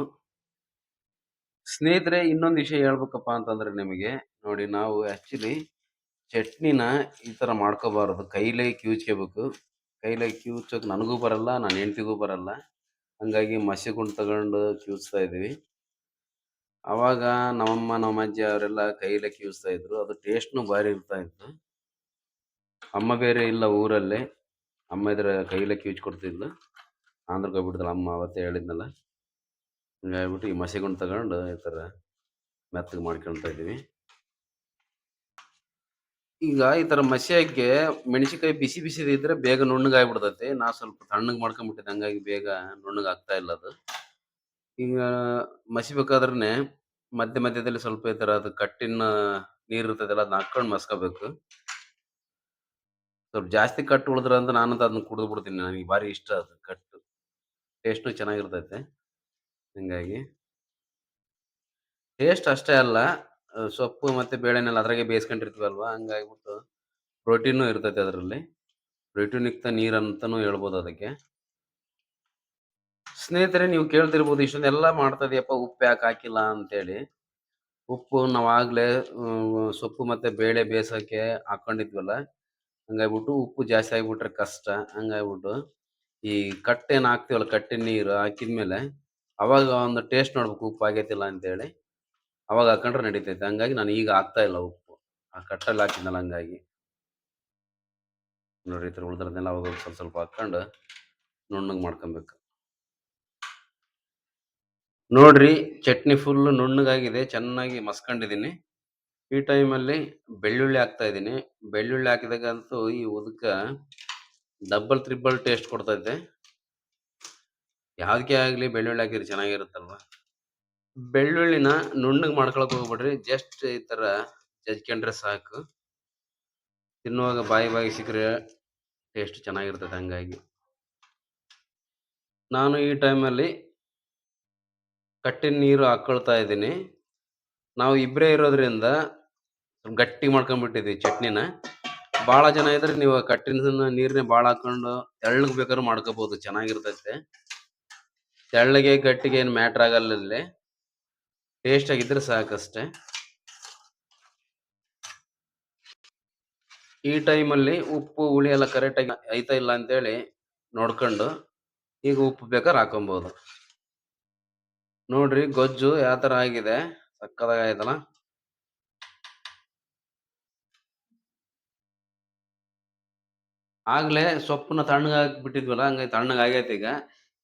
ಸ್ನೇಹಿತರೆ ಇನ್ನೊಂದು ವಿಷಯ ಹೇಳ್ಬೇಕಪ್ಪ ಅಂತಂದ್ರೆ ನಿಮಗೆ, ನೋಡಿ ನಾವು ಆ್ಯಕ್ಚುಲಿ ಚಟ್ನಿನ ಈ ಥರ ಮಾಡ್ಕೋಬಾರ್ದು. ಕೈಲೇ ಕಿವುಚ್ಕೋಬೇಕು. ಕೈಲೇ ಕಿವುಚೋಕೆ ನನಗೂ ಬರಲ್ಲ, ನನ್ನ ಹೆಂಡ್ತಿಗೂ ಬರಲ್ಲ. ಹಂಗಾಗಿ ಮಸಿಗುಂಡು ತಗೊಂಡು ಕಿವುಚ್ತಾ ಇದ್ವಿ ಅವಾಗ ನಮ್ಮಮ್ಮ, ನಮ್ಮ ಅಜ್ಜಿ ಅವರೆಲ್ಲ ಕೈಲೇ ಕಿವುಚ್ತಾ ಇದ್ರು. ಅದು ಟೇಸ್ಟ್ನು ಭಾರಿ ಇರ್ತಾ ಇತ್ತು. ಅಮ್ಮ ಬೇರೆ ಇಲ್ಲ ಊರಲ್ಲೇ. ಅಮ್ಮ ಇದ್ರೆ ಕೈಲೇ ಕಿವುಚ್ ಕೊಡ್ತಿದ್ಲು ಆಂಧ್ರಕ್ಕೆ ಹೋಗ್ಬಿಡ್ತಲ್ಲ ಅಮ್ಮ ಅವತ್ತೇ ಹೇಳಿದ್ನಲ್ಲ. ಹಿಂಗಾಗ್ಬಿಟ್ಟು ಈ ಮಸಿಗುಂಡು ತಗೊಂಡು ಈ ಥರ ಮೆತ್ತಗೆ ಮಾಡ್ಕೊಳ್ತಾ ಇದ್ದೀವಿ. ಈಗ ಈ ತರ ಮಸಿಯಕ್ಕೆ ಮೆಣಸಿನಕಾಯಿ ಬಿಸಿ ಬಿಸಿ ಇದ್ರೆ ಬೇಗ ನುಣ್ಣಗಾಗ್ಬಿಡ್ತೈತಿ. ನಾ ಸ್ವಲ್ಪ ತಣ್ಣಗೆ ಮಾಡ್ಕೊಂಡ್ಬಿಟ್ಟಿದ್ದೆ ಹಂಗಾಗಿ ಬೇಗ ನುಣ್ಣಗೆ ಆಗ್ತಾ ಇಲ್ಲ ಅದು. ಈಗ ಮಸಿಬೇಕಾದ್ರೆ ಮಧ್ಯ ಮಧ್ಯದಲ್ಲಿ ಸ್ವಲ್ಪ ಈ ತರ ಅದು ಕಟ್ಟಿನ ನೀರು ಇರ್ತದಲ್ಲ ಅದನ್ನ ಹಾಕೊಂಡು ಮಸ್ಕೋಬೇಕು. ಸ್ವಲ್ಪ ಜಾಸ್ತಿ ಕಟ್ಟು ಉಳಿದ್ರೆ ಅಂತ ನಾನು ಅದನ್ನ ಕುಡಿದು ಬಿಡ್ತೀನಿ, ನನಗೆ ಭಾರಿ ಇಷ್ಟ ಅದು ಕಟ್ಟು. ಟೇಸ್ಟ್ನು ಚೆನ್ನಾಗಿರ್ತೈತೆ, ಹಂಗಾಗಿ. ಟೇಸ್ಟ್ ಅಷ್ಟೇ ಅಲ್ಲ ಸೊಪ್ಪು ಮತ್ತೆ ಬೇಳೆನೆಲ್ಲ ಅದ್ರಾಗೆ ಬೇಯಿಸ್ಕೊಂಡಿರ್ತೀವಲ್ವಾ? ಹಂಗಾಗ್ಬಿಟ್ಟು ಪ್ರೋಟೀನು ಇರ್ತೈತೆ ಅದರಲ್ಲಿ. ಪ್ರೋಟೀನ್ ಯುಕ್ತ ನೀರು ಅಂತಲೂ ಹೇಳ್ಬೋದು ಅದಕ್ಕೆ. ಸ್ನೇಹಿತರೆ, ನೀವು ಕೇಳ್ತಿರ್ಬೋದು ಇಷ್ಟೊಂದೆಲ್ಲ ಮಾಡ್ತಾ ಇದೆಯಪ್ಪ, ಉಪ್ಪು ಯಾಕೆ ಹಾಕಿಲ್ಲ ಅಂತೇಳಿ. ಉಪ್ಪು ನಾವು ಆಗಲೇ ಸೊಪ್ಪು ಮತ್ತು ಬೇಳೆ ಬೇಯಿಸೋಕ್ಕೆ ಹಾಕ್ಕೊಂಡಿದ್ವಲ್ಲ ಹಂಗಾಗ್ಬಿಟ್ಟು ಉಪ್ಪು ಜಾಸ್ತಿ ಆಗಿಬಿಟ್ರೆ ಕಷ್ಟ, ಹಂಗಾಗ್ಬಿಟ್ಟು ಈ ಕಟ್ಟೇನು ಹಾಕ್ತೀವಲ್ಲ ಕಟ್ಟೆ ನೀರು ಹಾಕಿದ್ಮೇಲೆ ಅವಾಗ ಒಂದು ಟೇಸ್ಟ್ ನೋಡ್ಬೇಕು ಉಪ್ಪು ಆಗೈತಿಲ್ಲ ಅಂತೇಳಿ. ಅವಾಗ ಹಾಕೊಂಡ್ರೆ ನಡೀತೈತೆ. ಹಂಗಾಗಿ ನಾನು ಈಗ ಆಗ್ತಾ ಇಲ್ಲ ಉಪ್ಪು. ಆ ಕಟ್ಟಲ್ಲಿ ಹಾಕಿದ್ನಲ್ಲ ಹಂಗಾಗಿ. ನೋಡ್ರಿ ಈ ಥರ ಉಳ್ದಿರೋದನ್ನೆಲ್ಲ ಅವಾಗ ಸ್ವಲ್ಪ ಸ್ವಲ್ಪ ಹಾಕ್ಕೊಂಡು ನುಣ್ಣಗೆ ಮಾಡ್ಕೊಬೇಕು. ನೋಡ್ರಿ ಚಟ್ನಿ ಫುಲ್ ನುಣ್ಣಗಾಗಿದೆ. ಚೆನ್ನಾಗಿ ಮಸ್ಕೊಂಡಿದ್ದೀನಿ. ಈ ಟೈಮಲ್ಲಿ ಬೆಳ್ಳುಳ್ಳಿ ಹಾಕ್ತಾ ಇದ್ದೀನಿ. ಬೆಳ್ಳುಳ್ಳಿ ಹಾಕಿದಾಗಂತೂ ಈ ಉದಕ ಡಬ್ಬಲ್ ತ್ರಿಬಲ್ ಟೇಸ್ಟ್ ಕೊಡ್ತೈತೆ. ಯಾವುದಕ್ಕೆ ಆಗಲಿ ಬೆಳ್ಳುಳ್ಳಿ ಹಾಕಿದ್ರೆ ಚೆನ್ನಾಗಿರುತ್ತಲ್ವ? ಬೆಳ್ಳುಳ್ಳಿನ ನುಣ್ಣಗೆ ಮಾಡ್ಕೊಳಕ್ ಹೋಗ್ಬಿಡ್ರಿ. ಜಸ್ಟ್ ಈ ತರ ಜಜ್ಕೊಂಡ್ರೆ ಸಾಕು. ತಿನ್ನುವಾಗ ಬಾಯಿ ಬಾಯಿ ಸಿಕ್ಕರೆ ಟೇಸ್ಟ್ ಚೆನ್ನಾಗಿರ್ತದೆ ಹಂಗಾಗಿ. ನಾನು ಈ ಟೈಮಲ್ಲಿ ಕಟ್ಟಿನ ನೀರು ಹಾಕೊಳ್ತಾ ಇದ್ದೀನಿ. ನಾವು ಇಬ್ಬರೇ ಇರೋದ್ರಿಂದ ಗಟ್ಟಿ ಮಾಡ್ಕೊಂಡ್ಬಿಟ್ಟಿದ್ದೀವಿ ಚಟ್ನಿನ. ಭಾಳ ಜನ ಇದ್ರೆ ನೀವು ಕಟ್ಟಿನ ನೀರನ್ನೇ ಭಾಳ ಹಾಕೊಂಡು ತೆಳ್ಳಗೆ ಬೇಕಾದ್ರೂ ಮಾಡ್ಕೋಬಹುದು ಚೆನ್ನಾಗಿರ್ತೈತೆ. ತೆಳ್ಳಗೆ ಗಟ್ಟಿಗೆ ಏನು ಮ್ಯಾಟ್ರ್ ಆಗಲ್ಲ ಇಲ್ಲಿ. ಟೇಸ್ಟ್ ಆಗಿದ್ರೆ ಸಾಕಷ್ಟೆ. ಈ ಟೈಮಲ್ಲಿ ಉಪ್ಪು, ಹುಳಿ ಎಲ್ಲ ಕರೆಕ್ಟಾಗಿ ಐತಾ ಇಲ್ಲ ಅಂತೇಳಿ ನೋಡ್ಕೊಂಡು ಈಗ ಉಪ್ಪು ಬೇಕಾದ್ರೆ ಹಾಕೊಬೋದು ನೋಡ್ರಿ ಗೊಜ್ಜು ಯಾವ ಥರ ಆಗಿದೆ? ಸಕ್ಕದಾಗ ಆಯ್ತಲ್ಲ? ಆಗ್ಲೇ ಸೊಪ್ಪನ್ನ ತಣ್ಣಗಾಗಿ ಬಿಟ್ಟಿದ್ವಲ್ಲ, ಹಂಗಾಗಿ ತಣ್ಣಗಾಗೈತೆ ಈಗ.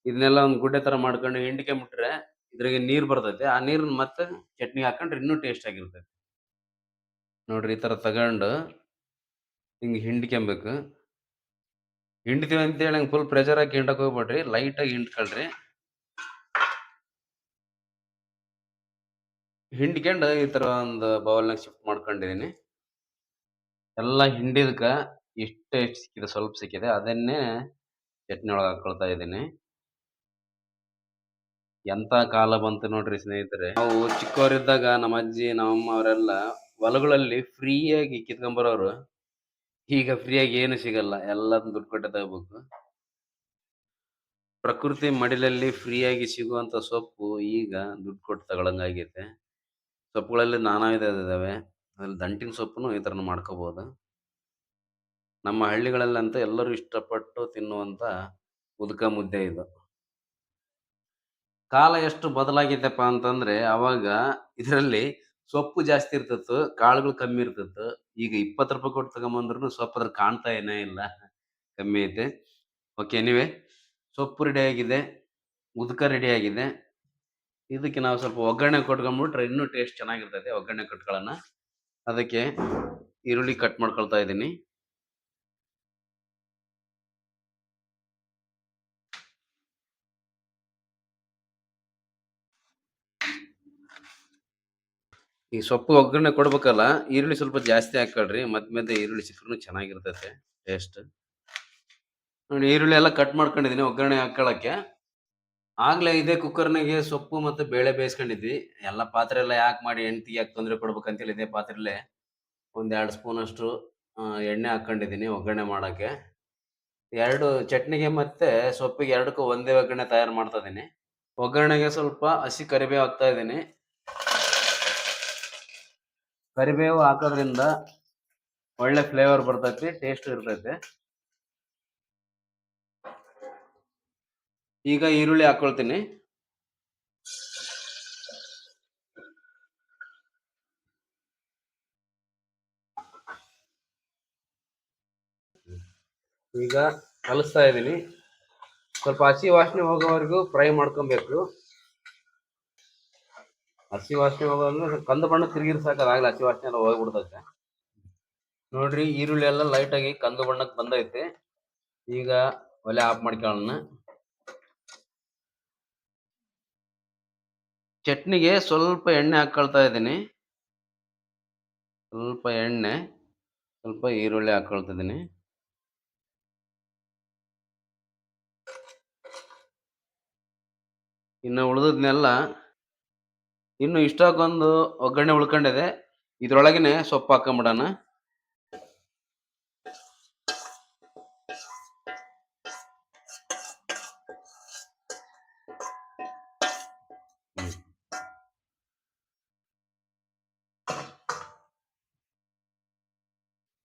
ಇದನ್ನೆಲ್ಲ ಒಂದು ಗುಡ್ಡೆ ಥರ ಮಾಡ್ಕೊಂಡು ಹಿಂಡ್ಕೊಂಬಿಟ್ರೆ ಇದ್ರಾಗೆ ನೀರು ಬರ್ತೈತೆ, ಆ ನೀರನ್ನ ಮತ್ತೆ ಚಟ್ನಿ ಹಾಕೊಂಡ್ರೆ ಇನ್ನೂ ಟೇಸ್ಟ್ ಆಗಿರ್ತೈತೆ. ನೋಡ್ರಿ ಈ ಥರ ತಗೊಂಡು ಹಿಂಗೆ ಹಿಂಡ್ಕೊಬೇಕು. ಹಿಂಡ್ತೀವಿ ಅಂತೇಳಿ ಹಂಗೆ ಫುಲ್ ಪ್ರೆಷರ್ ಹಾಕಿ ಹಿಂಡಕ್ ಹೋಗ್ಬೇಡ್ರಿ ಲೈಟಾಗಿ ಹಿಂಡ್ಕೊಳ್ರಿ. ಹಿಂಡ್ಕೊಂಡು ಈ ಥರ ಒಂದು ಬೌಲ್ನಾಗ ಶಿಫ್ಟ್ ಮಾಡ್ಕೊಂಡಿದ್ದೀನಿ ಎಲ್ಲ ಹಿಂಡಿದಕ್ಕೆ ಇಷ್ಟ ಸಿಕ್ಕಿದೆ, ಸ್ವಲ್ಪ ಸಿಕ್ಕಿದೆ, ಅದನ್ನೇ ಚಟ್ನಿ ಒಳಗೆ ಹಾಕೊಳ್ತಾ ಇದ್ದೀನಿ ಎಂತ ಕಾಲ ಬಂತು ನೋಡ್ರಿ ಸ್ನೇಹಿತರೆ? ನಾವು ಚಿಕ್ಕವರಿದ್ದಾಗ ನಮ್ಮ ಅಜ್ಜಿ ನಮ್ಮಮ್ಮ ಅವರೆಲ್ಲ ಹೊಲಗಳಲ್ಲಿ ಫ್ರೀಯಾಗಿ ಕಿತ್ಕೊಂಬರೋರು. ಈಗ ಫ್ರೀಯಾಗಿ ಏನು ಸಿಗಲ್ಲ ಎಲ್ಲ ದುಡ್ಡು ಕೊಟ್ಟೆ ತಗೋಬೇಕು. ಪ್ರಕೃತಿ ಮಡಿಲಲ್ಲಿ ಫ್ರೀಯಾಗಿ ಸಿಗುವಂತ ಸೊಪ್ಪು ಈಗ ದುಡ್ಡು ಕೊಟ್ಟು ತಗೊಳಂಗಾಗೈತೆ. ಸೊಪ್ಪುಗಳಲ್ಲಿ ನಾನಾ ವಿಧ ಇದಾವೆ. ಅದ್ರಲ್ಲಿ ದಂಟಿನ ಸೊಪ್ಪುನು ಈ ಥರನೂ ಮಾಡ್ಕೋಬೋದು. ನಮ್ಮ ಹಳ್ಳಿಗಳಲ್ಲಂತೂ ಎಲ್ಲರೂ ಇಷ್ಟಪಟ್ಟು ತಿನ್ನುವಂಥ ಉದ್ಕ ಮುದ್ದೆ ಇದು. ಕಾಲ ಎಷ್ಟು ಬದಲಾಗಿದೆಪ್ಪ ಅಂತಂದ್ರೆ ಅವಾಗ ಇದರಲ್ಲಿ ಸೊಪ್ಪು ಜಾಸ್ತಿ ಇರ್ತಿತ್ತು, ಕಾಳುಗಳು ಕಮ್ಮಿ ಇರ್ತಿತ್ತು. ಈಗ ಇಪ್ಪತ್ತು ರೂಪಾಯಿ ಕೊಟ್ಟು ತಗೊಂಬಂದ್ರು ಸೊಪ್ಪು ಅದ್ರ ಕಾಣ್ತಾ ಏನೇ ಇಲ್ಲ. ಕಮ್ಮಿ ಐತೆ. ಓಕೆ ಎನಿವೆ ಸೊಪ್ಪು ರೆಡಿ ಆಗಿದೆ ಉದ್ಕ ರೆಡಿ ಆಗಿದೆ. ಇದಕ್ಕೆ ನಾವು ಸ್ವಲ್ಪ ಒಗ್ಗರಣೆ ಕೊಟ್ಕೊಂಡ್ಬಿಟ್ರೆ ಇನ್ನೂ ಟೇಸ್ಟ್ ಚೆನ್ನಾಗಿರ್ತೈತೆ, ಒಗ್ಗರಣೆ ಕೊಟ್ಕೊಳ್ಳೋಣ. ಅದಕ್ಕೆ ಈರುಳ್ಳಿ ಕಟ್ ಮಾಡ್ಕೊಳ್ತಾ ಇದ್ದೀನಿ. ಈ ಸೊಪ್ಪು ಒಗ್ಗರಣೆ ಕೊಡ್ಬೇಕಲ್ಲ, ಈರುಳ್ಳಿ ಸ್ವಲ್ಪ ಜಾಸ್ತಿ ಹಾಕೊಳ್ರಿ ಮತ್ತೆ ಮಧ್ಯೆ ಈರುಳ್ಳಿ ಸಿಕ್ಕರೂ ಚೆನ್ನಾಗಿರ್ತೈತೆ ಟೇಸ್ಟ್ ನೋಡಿ, ಈರುಳ್ಳಿ ಎಲ್ಲ ಕಟ್ ಮಾಡ್ಕೊಂಡಿದ್ದೀನಿ ಒಗ್ಗರಣೆ ಹಾಕೊಳ್ಳೋಕ್ಕೆ ಆಗ್ಲೇ ಇದೇ ಕುಕ್ಕರ್ನಾಗೆ ಸೊಪ್ಪು ಮತ್ತೆ ಬೇಳೆ ಬೇಯಿಸ್ಕೊಂಡಿದ್ವಿ. ಎಲ್ಲ ಪಾತ್ರೆ ಎಲ್ಲ ಯಾಕೆ ಮಾಡಿ ಹೆಂಡ್ತಿಗೆ ಯಾಕೆ ತೊಂದರೆ ಕೊಡ್ಬೇಕಂತೇಳಿ ಇದೇ ಪಾತ್ರೆಲ್ಲೇ ಒಂದ್ ಎರಡು ಸ್ಪೂನ್ ಅಷ್ಟು ಎಣ್ಣೆ ಹಾಕೊಂಡಿದೀನಿ ಒಗ್ಗರಣೆ ಮಾಡೋಕೆ ಎರಡು ಚಟ್ನಿಗೆ ಮತ್ತೆ ಸೊಪ್ಪಿಗೆ ಎರಡಕ್ಕೂ ಒಂದೇ ಒಗ್ಗರಣೆ ತಯಾರು ಮಾಡ್ತಾ ಇದ್ದೀನಿ. ಒಗ್ಗರಣೆಗೆ ಸ್ವಲ್ಪ ಹಸಿ ಕರಿಬೇವು ಹಾಕ್ತಾ ಇದ್ದೀನಿ. ಕರಿಬೇವು ಹಾಕೋದ್ರಿಂದ ಒಳ್ಳೆ ಫ್ಲೇವರ್ ಬರ್ತೈತಿ ಟೇಸ್ಟ್ ಇರ್ತೈತಿ. ಈಗ ಈರುಳ್ಳಿ ಹಾಕೊಳ್ತೀನಿ. ಈಗ ಕಲಿಸ್ತಾ ಇದ್ದೀನಿ. ಸ್ವಲ್ಪ ಹಸಿ ವಾಸನೆ ಹೋಗೋವರೆಗೂ ಫ್ರೈ ಮಾಡ್ಕೊಬೇಕು. ಹಸಿ ವಾಸನೆ ಹೋಗೋದ್ರೆ ಕಂದು ಬಣ್ಣ ತಿರುಗಿರ್ ಸಾಕಾಗಲ್ಲ ಹಸಿ ವಾಸನೆ ಎಲ್ಲ ಹೋಗ್ಬಿಡ್ತೈತೆ ನೋಡ್ರಿ, ಈರುಳ್ಳಿ ಎಲ್ಲ ಲೈಟ್ ಆಗಿ ಕಂದು ಬಣ್ಣಕ್ಕೆ ಬಂದೈತೆ. ಈಗ ಒಲೆ ಆಫ್ ಮಾಡ್ಕೊಳ್ಳೋಣ. ಚಟ್ನಿಗೆ ಸ್ವಲ್ಪ ಎಣ್ಣೆ ಹಾಕೊಳ್ತಾ ಇದ್ದೀನಿ. ಸ್ವಲ್ಪ ಎಣ್ಣೆ, ಸ್ವಲ್ಪ ಈರುಳ್ಳಿ ಹಾಕೊಳ್ತಾ ಇದ್ದೀನಿ. ಇನ್ನು ಉಳಿದದ್ನೆಲ್ಲ ಇನ್ನು ಇಷ್ಟಕ್ಕೊಂದು ಒಗ್ಗರಣೆ ಉಳ್ಕೊಂಡಿದೆ. ಇದ್ರೊಳಗನೆ ಸೊಪ್ಪು ಹಾಕೊಂಬಿಡೋಣ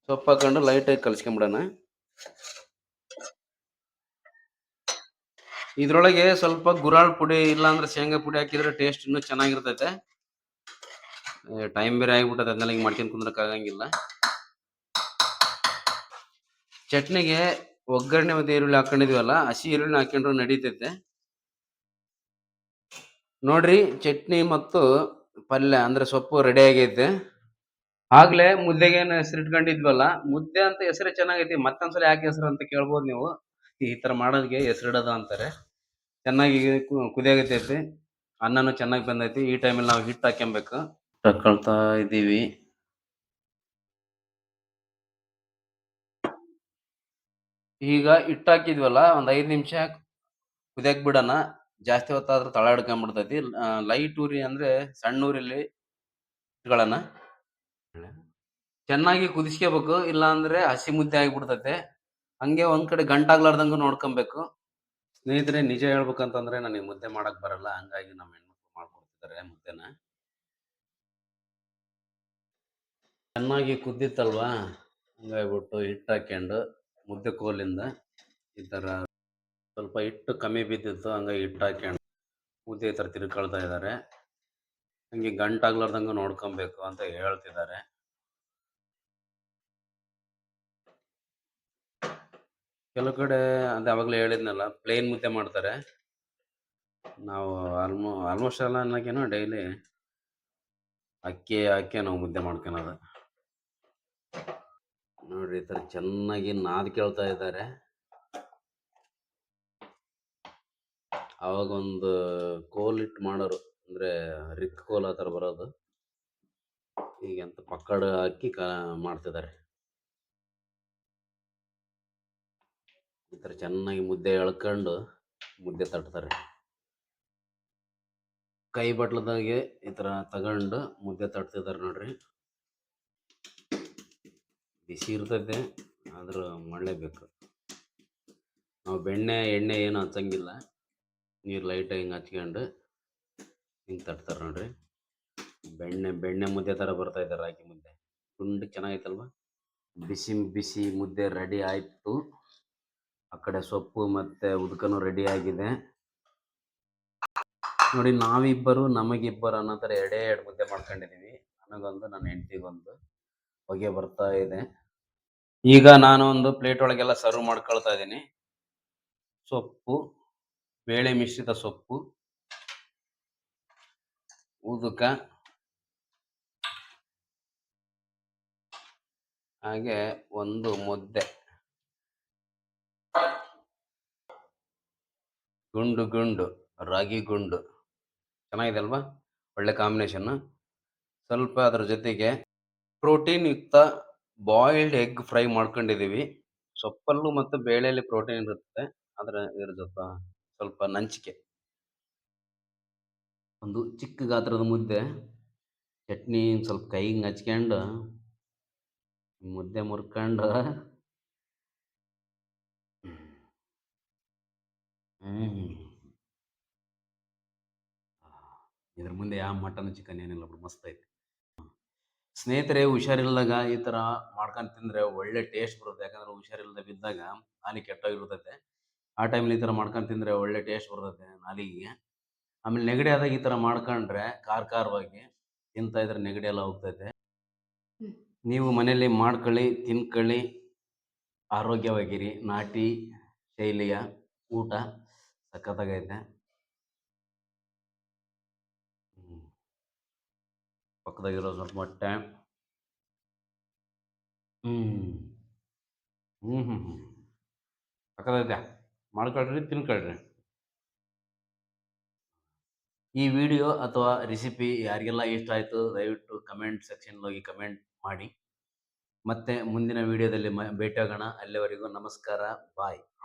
ಸೊಪ್ಪು ಹಾಕೊಂಡು ಲೈಟಾಗಿ ಕಲಿಸ್ಕೊಂಬಿಡೋಣ. ಇದ್ರೊಳಗೆ ಸ್ವಲ್ಪ ಗುರಾಳ್ ಪುಡಿ ಇಲ್ಲಾಂದ್ರೆ ಶೇಂಗಾ ಪುಡಿ ಹಾಕಿದ್ರೆ ಟೇಸ್ಟ್ ಇನ್ನೂ ಚೆನ್ನಾಗಿರ್ತೈತೆ. ಟೈಮ್ ಬೇರೆ ಆಗಿಬಿಟ್ಟದೆ ಅದನ್ನೆಲ್ಲ ಹಿಂಗೆ ಮಾಡ್ಕೊಂಡು ಕುಂದ್ರಕ್ ಆಗಂಗಿಲ್ಲ. ಚಟ್ನಿಗೆ ಒಗ್ಗರಣೆ ಮತ್ತು ಈರುಳ್ಳಿ ಹಾಕೊಂಡಿದ್ವಲ್ಲ, ಹಸಿ ಈರುಳ್ಳಿ ಹಾಕೊಂಡ್ರು ನಡೀತೈತೆ. ನೋಡ್ರಿ, ಚಟ್ನಿ ಮತ್ತು ಪಲ್ಯ ಅಂದ್ರೆ ಸೊಪ್ಪು ರೆಡಿ ಆಗೈತೆ. ಆಗ್ಲೇ ಮುದ್ದೆಗೆ ಹೆಸರು ಇಟ್ಕೊಂಡಿದ್ವಲ್ಲ ಮುದ್ದೆ ಅಂತ ಹೆಸರೇ ಚೆನ್ನಾಗೈತಿ, ಮತ್ತೊಂದ್ಸಲ ಯಾಕೆ ಹೆಸರು ಅಂತ ಕೇಳ್ಬೋದು ನೀವು. ಈ ತರ ಮಾಡೋದಕ್ಕೆ ಹೆಸರಿಡೋದು ಅಂತಾರೆ. ಚೆನ್ನಾಗಿ ಕುದಿಯಾಗತೈತಿ. ಅನ್ನನೂ ಚೆನ್ನಾಗಿ ಬಂದೈತಿ. ಈ ಟೈಮಲ್ಲಿ ನಾವು ಹಿಟ್ಟು ಹಾಕ್ಯಬೇಕು. ತಕೊಳ್ತಾ ಇದ್ದೀವಿ. ಈಗ ಹಿಟ್ಟು ಹಾಕಿದ್ವಲ್ಲ, ಒಂದ್ ಐದು ನಿಮಿಷ ಕುದಿಯಕ್ ಬಿಡೋಣ. ಜಾಸ್ತಿ ಹೊತ್ತಾದ್ರೆ ತಳ ಹಿಡ್ಕೊಂಡ್ಬಿಡ್ತೈತಿ ಲೈಟ್ ಉರಿ ಅಂದ್ರೆ ಸಣ್ಣ ಊರಿಲಿ ಚೆನ್ನಾಗಿ ಕುದಿಸ್ಕೋಬೇಕು ಇಲ್ಲಾಂದ್ರೆ ಹಸಿ ಮುದ್ದೆ ಆಗಿಬಿಡ್ತೈತೆ. ಹಂಗೆ ಒಂದ್ ಕಡೆ ಗಂಟಾಗ್ಲಾರ್ದಂಗ ನೋಡ್ಕೊಬೇಕು. ಸ್ನೇಹಿತರೆ, ನಿಜ ಹೇಳ್ಬೇಕಂತಂದ್ರೆ ನನಗೆ ಮುದ್ದೆ ಮಾಡಕ್ ಬರಲ್ಲ. ಹಂಗಾಗಿ ನಮ್ಮ ಹೆಣ್ಮಕ್ಳು ಮಾಡ್ಕೊಡ್ತಿದ್ದಾರೆ ಮುದ್ದೆನ. ಚೆನ್ನಾಗಿ ಕುದ್ದಿತ್ತಲ್ವಾ? ಹಂಗಾಗ್ಬಿಟ್ಟು ಹಿಟ್ಟು ಹಾಕ್ಯಂಡು ಮುದ್ದೆ ಕೋಲಿಂದ ಈ ಥರ ಸ್ವಲ್ಪ ಹಿಟ್ಟು ಕಮ್ಮಿ ಬಿದ್ದಿತ್ತು, ಹಂಗಾಗಿ ಹಿಟ್ಟು ಹಾಕ್ಯಂಡು ಮುದ್ದೆ ಈ ಥರ ತಿರ್ಕೊಳ್ತಾ ಇದ್ದಾರೆ ಹಂಗೆ ಗಂಟಾಗ್ಲಾರ್ದಂಗೆ ನೋಡ್ಕೊಬೇಕು ಅಂತ ಹೇಳ್ತಿದ್ದಾರೆ ಕೆಲವು ಕಡೆ ಅದು ಅವಾಗಲೇ ಹೇಳಿದ್ನಲ್ಲ ಪ್ಲೇನ್ ಮುದ್ದೆ ಮಾಡ್ತಾರೆ. ನಾವು ಆಲ್ಮೋ ಆಲ್ಮೋಸ್ಟ್ ಎಲ್ಲ ಅನ್ನೋಕೇನೋ ಡೈಲಿ ಅಕ್ಕಿ ಹಾಕಿ ನಾವು ಮುದ್ದೆ ಮಾಡ್ಕೊಳೋದು. ನೋಡ್ರಿ ಈ ಥರ ಚೆನ್ನಾಗಿ ನಾದ್ ಕೇಳ್ತಾ ಇದ್ದಾರೆ. ಅವಾಗ ಒಂದು ಕೋಲ್ ಇಟ್ಟು ಮಾಡೋರು, ಅಂದ್ರೆ ರಿಕ್ ಕೋಲ್ ಆ ಥರ ಬರೋದು. ಈಗಂತ ಪಕ್ಕಡ ಹಾಕಿ ಕ, ಮಾಡ್ತಿದ್ದಾರೆ. ಈ ಥರ ಚೆನ್ನಾಗಿ ಮುದ್ದೆ ಎಳ್ಕೊಂಡು ಮುದ್ದೆ ತಟ್ತಾರೆ. ಕೈ ಬಟ್ಲದಾಗೆ ಈ ಥರ ತಗೊಂಡು ಮುದ್ದೆ ತಟ್ತಿದ್ದಾರೆ ನೋಡ್ರಿ. ಬಿಸಿ ಇರ್ತೈತೆ, ಆದರೂ ಮಾಡಲೇಬೇಕು ನಾವು ಬೆಣ್ಣೆ, ಎಣ್ಣೆ ಏನು ಹಚ್ಚಂಗಿಲ್ಲ. ನೀರು ಲೈಟಾಗಿ ಹಿಂಗೆ ಹಚ್ಕೊಂಡು ಹಿಂಗೆ ತಟ್ತಾರೆ ನೋಡ್ರಿ. ಬೆಣ್ಣೆ ಬೆಣ್ಣೆ ಮುದ್ದೆ ಥರ ಬರ್ತಾ ಇದೆ ರಾಗಿ ಮುದ್ದೆ. ತುಂಡು ಚೆನ್ನಾಗೈತಲ್ವ? ಬಿಸಿ ಬಿಸಿ ಮುದ್ದೆ ರೆಡಿ ಆಯಿತು. ಆ ಕಡೆ ಸೊಪ್ಪು ಮತ್ತೆ ಉದ್ಕನೂ ರೆಡಿ ಆಗಿದೆ. ನೋಡಿ, ನಾವಿಬ್ಬರು ನಮಗಿಬ್ಬರು ಅನ್ನೋ ಥರ ಎಡೆ ಎರಡು ಮುದ್ದೆ ಮಾಡ್ಕೊಂಡಿದ್ದೀವಿ ನನಗೊಂದು, ನನ್ನ ಹೆಂಡತಿಗೊಂದು. ಹೊಗೆ ಬರ್ತಾ ಇದೆ. ಈಗ ನಾನು ಒಂದು ಪ್ಲೇಟ್ ಒಳಗೆಲ್ಲ ಸರ್ವ್ ಮಾಡ್ಕೊಳ್ತಾ ಇದ್ದೀನಿ. ಸೊಪ್ಪು, ಬೇಳೆ ಮಿಶ್ರಿತ ಸೊಪ್ಪು, ಉದುಕ, ಹಾಗೆ ಒಂದು ಮುದ್ದೆ. ಗುಂಡು ಗುಂಡು, ರಾಗಿ ಗುಂಡು. ಚೆನ್ನಾಗಿದೆ ಅಲ್ವಾ? ಒಳ್ಳೆ ಕಾಂಬಿನೇಷನ್ ಸ್ವಲ್ಪ ಅದ್ರ ಜೊತೆಗೆ ಪ್ರೋಟೀನ್ ಯುಕ್ತ ಬಾಯ್ಲ್ಡ್ ಎಗ್ ಫ್ರೈ ಮಾಡ್ಕೊಂಡಿದ್ದೀವಿ. ಸೊಪ್ಪಲ್ಲೂ ಮತ್ತು ಬೇಳೆಯಲ್ಲಿ ಪ್ರೋಟೀನ್ ಇರುತ್ತೆ. ಆದರೆ ಇದ್ರ ಜೊತೆ ಸ್ವಲ್ಪ ನಂಚಿಕೆ. ಒಂದು ಚಿಕ್ಕ ಗಾತ್ರದ ಮುದ್ದೆ. ಚಟ್ನಿ ಸ್ವಲ್ಪ ಕೈಗೆ ಹಚ್ಕೊಂಡು, ಮುದ್ದೆ ಮುರ್ಕೊಂಡು ಹ್ಮ್. ಇದ್ರ ಮುಂದೆ ಯಾವ ಮಟನ್ ಚಿಕನ್ ಏನಿಲ್ಲ ಬಿಡು ಮಸ್ತ್ ಐತಿ. ಸ್ನೇಹಿತರೆ ಹುಷಾರಿಲ್ಲದಾಗ ಈ ತರ ಮಾಡ್ಕೊಂಡ್ ತಿಂದ್ರೆ ಒಳ್ಳೆ ಟೇಸ್ಟ್ ಬರುತ್ತೆ. ಯಾಕಂದ್ರೆ ಹುಷಾರಿಲ್ಲದ ಬಿದ್ದಾಗ ನಾಲಿ ಕೆಟ್ಟೋಗಿರ್ತೈತೆ. ಆ ಟೈಮಲ್ಲಿ ಈ ತರ ಮಾಡ್ಕೊಂಡ್ ತಿಂದ್ರೆ ಒಳ್ಳೆ ಟೇಸ್ಟ್ ಬರ್ತೈತೆ ನಾಲಿಗೆ ಆಮೇಲೆ ನೆಗಡಿ ಆದಾಗ ಈ ತರ ಮಾಡ್ಕೊಂಡ್ರೆ ಕಾರ್ ಖಾರವಾಗಿ ತಿಂತಾ ಇದ್ರೆ ನೆಗಡಿ ಎಲ್ಲ ಹೋಗ್ತೈತೆ. ಹ್ಮ್. ನೀವು ಮನೇಲಿ ಮಾಡ್ಕೊಳ್ಳಿ ತಿನ್ಕೊಳ್ಳಿ. ಆರೋಗ್ಯವಾಗಿರಿ. ನಾಟಿ ಶೈಲಿಯ ಊಟ. ಸಖತ್ತಾಗೈತೆ. ಪಕ್ಕದಾಗಿರೋ ಸ್ವಲ್ಪ ಮೊಟ್ಟೆ. ಹ್ಮ್. ಹ್ಮ್ ಹ್ಮ್ ಹ್ಮ್. ಸಖತ್ತೈತೆ ಮಾಡ್ಕೊಳ್ರಿ, ತಿನ್ಕೊಳ್ರಿ. ಈ ವಿಡಿಯೋ ಅಥವಾ ರೆಸಿಪಿ ಯಾರಿಗೆಲ್ಲ ಇಷ್ಟ ಆಯಿತು, ದಯವಿಟ್ಟು ಕಮೆಂಟ್ ಸೆಕ್ಷನ್ ಹೋಗಿ ಕಮೆಂಟ್ ಮಾಡಿ. ಮತ್ತೆ ಮುಂದಿನ ವಿಡಿಯೋದಲ್ಲಿ ಭೇಟಿಯಾಗೋಣ. ಅಲ್ಲಿವರೆಗೂ ನಮಸ್ಕಾರ. ಬಾಯ್.